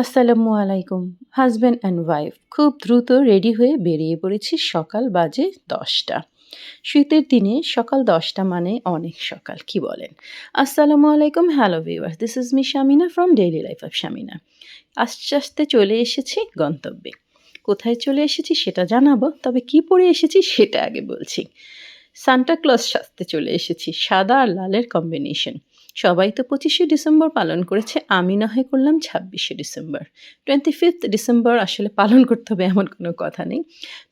আসসালামু আলাইকুম husband and wife খুব দ্রুত রেডি হয়ে বেরিয়ে পড়েছি সকাল বাজে দশটা। শীতের দিনে সকাল দশটা মানে অনেক সকাল, কি বলেন? আসসালামু আলাইকুম hello viewers this is me Shamina from daily life of Shamina আস্তে আস্তে চলে এসেছি গন্তব্যে। কোথায় চলে এসেছি সেটা জানাব, তবে কি পরে এসেছি সেটা আগে বলছি। সান্টা ক্লজ সাজতে চলে এসেছি, সাদা আর লালের কম্বিনেশন সবাই তো পঁচিশে ডিসেম্বর পালন করেছে, আমি না হয় করলাম ছাব্বিশে ডিসেম্বর। টোয়েন্টি ফিফথ ডিসেম্বর আসলে পালন করতে হবে এমন কোনো কথা নেই।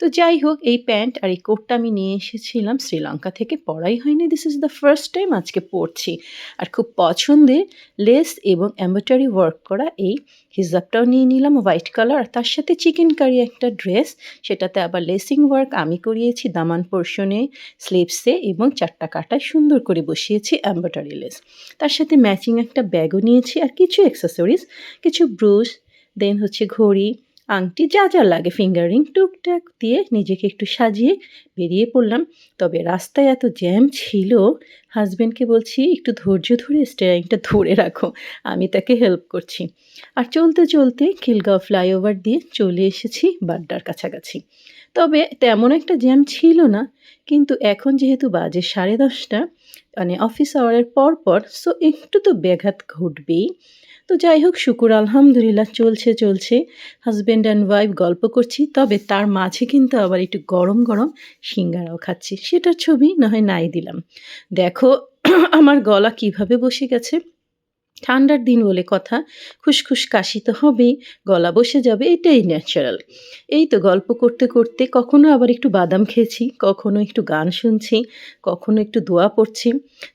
তো যাই হোক, এই প্যান্ট আর এই কোটটা আমি নিয়ে এসেছিলাম শ্রীলঙ্কা থেকে পড়াই হয়নি this is the first time আজকে পরছি। আর খুব পছন্দের লেস এবং এম্ব্রয়ডারি ওয়ার্ক করা এই হিজাবটাও নিয়ে নিলাম হোয়াইট কালার আর তার সাথে চিকেন কারি একটা ড্রেস সেটাতে আবার লেসিং ওয়ার্ক আমি করিয়েছি, দামান পোর্শনে স্লিভসে এবং চারটা কাটায় সুন্দর করে বসিয়েছি এম্ব্রয়ডারি লেস তার সাথে ম্যাচিং একটা ব্যাগও নিয়েছি আর কিছু অ্যাক্সেসরিজ কিছু ব্রুশ দেন হচ্ছে ঘড়ি, আংটি, যা যা লাগে ফিঙ্গারিং টুকটাক দিয়ে নিজেকে একটু সাজিয়ে বেরিয়ে পড়লাম। তবে রাস্তায় এত জ্যাম ছিল হাজব্যান্ডকে বলছি, একটু ধৈর্য ধরে স্টেয়ারিংটা ধরে রাখো, আমি তাকে হেল্প করছি। আর চলতে চলতে খিলগাঁও ফ্লাইওভার দিয়ে চলে এসেছি বাড্ডার কাছাকাছি। তবে তেমন একটা জ্যাম ছিল না, কিন্তু এখন যেহেতু বাজে সাড়ে দশটা মানে অফিস আওয়ারের পর পর সো একটু তো ব্যাঘাত ঘটবেই। তো যাই হোক, শুকুর, আলহামদুলিল্লাহ, চলছে চলছে। হাজব্যান্ড অ্যান্ড ওয়াইফ গল্প করছি, তবে তার মাঝে কিন্তু আবার একটু গরম গরম সিঙ্গারাও খাচ্ছি। সেটার ছবি না হয় নাই দিলাম। দেখো, আমার গলা কীভাবে বসে গেছে। ঠান্ডার দিন বলে কথা খুসখুস কাশি তো হবেই, গলা বসে যাবে, এটাই ন্যাচারাল এই তো গল্প করতে করতে কখনো আবার একটু বাদাম খেয়েছি, কখনো একটু গান শুনছি, কখনো একটু দোয়া পড়ছি।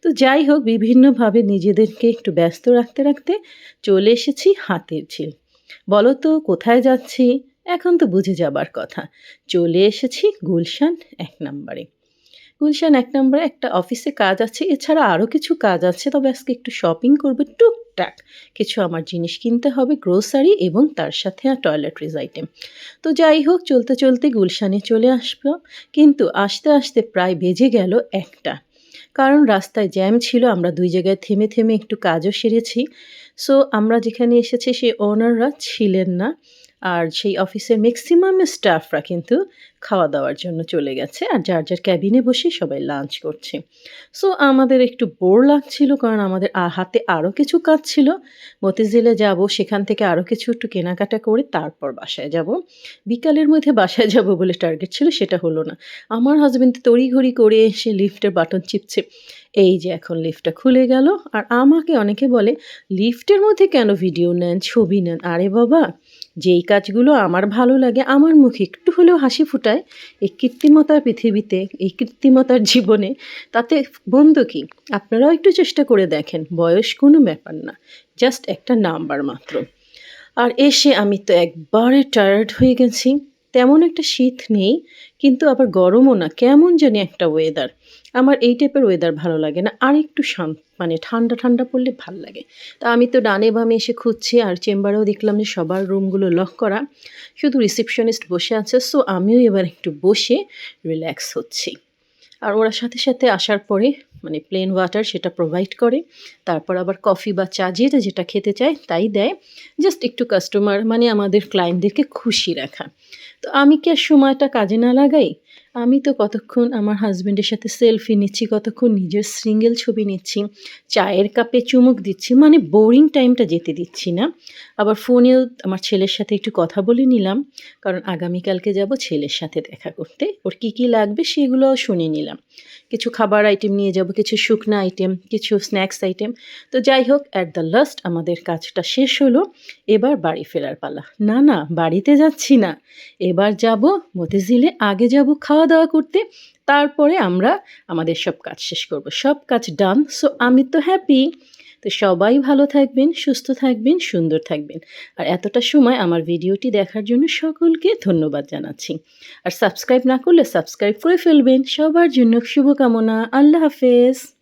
তো যাই হোক, বিভিন্নভাবে নিজেদেরকে একটু ব্যস্ত রাখতে রাখতে চলে এসেছি হাতের ঝিল। বলো তো, কোথায় যাচ্ছি? এখন তো বুঝে যাবার কথা। চলে এসেছি গুলশান এক নম্বরে। গুলশান এক নম্বরে একটা অফিসে কাজ আছে, এছাড়া আরও কিছু কাজ আছে, তবে আজকে একটু শপিং করব টুকটাক কিছু আমার জিনিস কিনতে হবে গ্রোসারি এবং তার সাথে আর টয়লেট্রিজ আইটেম তো যাই হোক, চলতে চলতে গুলশানে চলে আসব কিন্তু আসতে আসতে প্রায় বেজে গেল একটা। কারণ রাস্তায় জ্যাম ছিল, আমরা দুই জায়গায় থেমে থেমে একটু কাজও সেরেছি। সো আমরা যেখানে এসেছি সেই ওনাররা ছিলেন না। আর সেই অফিসের ম্যাক্সিমাম স্টাফরা কিন্তু খাওয়া দাওয়ার জন্য চলে গেছে আর যার যার ক্যাবিনে বসে সবাই লাঞ্চ করছে। সো আমাদের একটু বোর লাগছিল কারণ আমাদের হাতে আরও কিছু কাজ ছিল। মতিঝিলে যাব, সেখান থেকে আরও কিছু একটু কেনাকাটা করে তারপর বাসায় যাব। বিকালের মধ্যে বাসায় যাব বলে টার্গেট ছিল, সেটা হলো না। আমার হাজব্যান্ড তড়িঘড়ি করে এসে লিফটের বাটন চিপছে। এই যে এখন লিফটটা খুলে গেল আর আমাকে অনেকে বলে লিফটের মধ্যে কেন ভিডিও নেন, ছবি নেন? আরে বাবা! যেই কাজগুলো আমার ভালো লাগে, আমার মুখে একটু হলেও হাসি ফুটায়, এই কৃত্রিমতার পৃথিবীতে, এই কৃত্রিমতার জীবনে, তাতে বন্ধু কি? আপনারাও একটু চেষ্টা করে দেখেন, বয়স কোনো ব্যাপার না জাস্ট একটা নাম্বার মাত্র। আর এসে আমি তো একবারে টায়ার্ড হয়ে গেছি। তেমন একটা শীত নেই, কিন্তু আবার গরমও না। কেমন জানি একটা ওয়েদার আমার এই টাইপের ওয়েদার ভালো লাগে না। আর একটু শান্ত মানে ঠান্ডা ঠান্ডা পড়লে ভালো লাগে। তা আমি তো ডানে বামে এসে খুঁজছি আর চেম্বারেও দেখলাম যে সবার রুমগুলো লক করা। শুধু রিসেপশনিস্ট বসে আছে সো আমিও এবার একটু বসে রিল্যাক্স হচ্ছি। আর ওরা সাথে সাথে আসার পরে মানে প্লেন ওয়াটার সেটা প্রোভাইড করে, তারপর আবার কফি বা চা যেটা যেটা খেতে চায় তাই দেয়। জাস্ট একটু কাস্টমার মানে আমাদের ক্লায়েন্টদেরকে খুশি রাখা। তো আমি কি আর সময়টা কাজে না লাগাই? আমি তো কতক্ষণ আমার হাজব্যান্ডের সাথে সেলফি নিচ্ছি, কতক্ষণ নিজের সিঙ্গেল ছবি নিচ্ছি, চায়ের কাপে চুমুক দিচ্ছি মানে বোরিং টাইমটা যেতে দিচ্ছি না। আবার ফোনেও আমার ছেলের সাথে একটু কথা বলে নিলাম, কারণ আগামীকালকে যাব ছেলের সাথে দেখা করতে, ওর কী কী লাগবে সেগুলোও শুনে নিলাম। কিছু খাবার আইটেম নিয়ে যাব, কিছু শুকনো আইটেম কিছু স্ন্যাক্স আইটেম তো যাই হোক অ্যাট দ্য লাস্ট আমাদের কাজটা শেষ হলো। এবার বাড়ি ফেরার পালা। না না, বাড়িতে যাচ্ছি না। এবার যাব মতিঝিলে, আগে যাব খাওয়া দাওয়া করতে। তারপরে আমরা আমাদের সব কাজ শেষ করব। সব কাজ ডান সো আমি তো হ্যাপি তো সবাই ভালো থাকবেন, সুস্থ থাকবেন, সুন্দর থাকবেন। আর এতটা সময় আমার ভিডিওটি দেখার জন্য সকলকে ধন্যবাদ জানাচ্ছি। আর সাবস্ক্রাইব না করলে সাবস্ক্রাইব করে ফেলবেন। সবার জন্য শুভকামনা। আল্লাহ হাফেজ।